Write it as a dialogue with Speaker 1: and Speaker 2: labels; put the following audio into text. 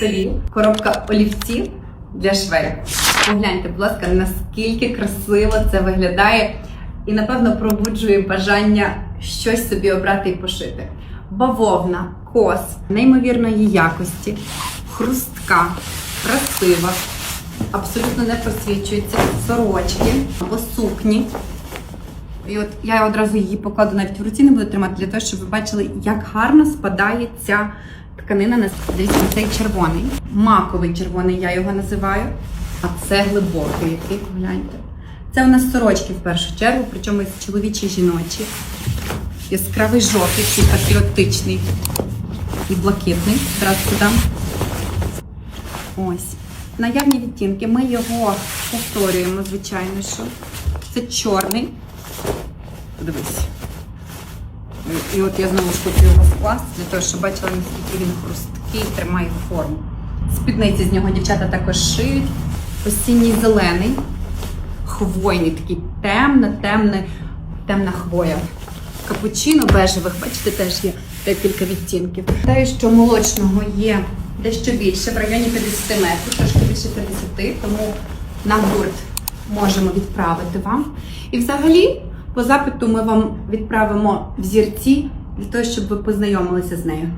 Speaker 1: столі коробка олівців для швей. Погляньте, будь ласка, наскільки красиво це виглядає, і напевно пробуджує бажання щось собі обрати і пошити. Бавовна, кос неймовірної якості, хрустка, красива, абсолютно не просвічується, сорочки або сукні. І от я одразу її покладу навіть в руці, не буду тримати для того, щоб ви бачили, як гарно спадає ця тканина на дивіться, цей червоний, маковий червоний, я його називаю. А це глибокий, який погляньте. Це у нас сорочки в першу чергу, причому чоловічі і жіночі. Яскравий жовтий, такий патріотичний і блакитний. Зараз дам. Ось. Наявні відтінки. Ми його повторюємо, звичайно, що. Це чорний. Подивись. І- от я знову ж хочу його скласти, для того, щоб бачила, наскільки він хрусткий, тримає форму. Спідниці з нього дівчата також шиють. Осінній зелений, хвойний, такий темна, темна, темна хвоя. Капучино бежевих, бачите, теж є декілька відтінків. Те, що молочного є дещо більше, в районі 50 метрів, трошки більше 50, тому на гурт можемо відправити вам. І взагалі, по запиту ми вам відправимо взірці для того, щоб ви познайомилися з нею.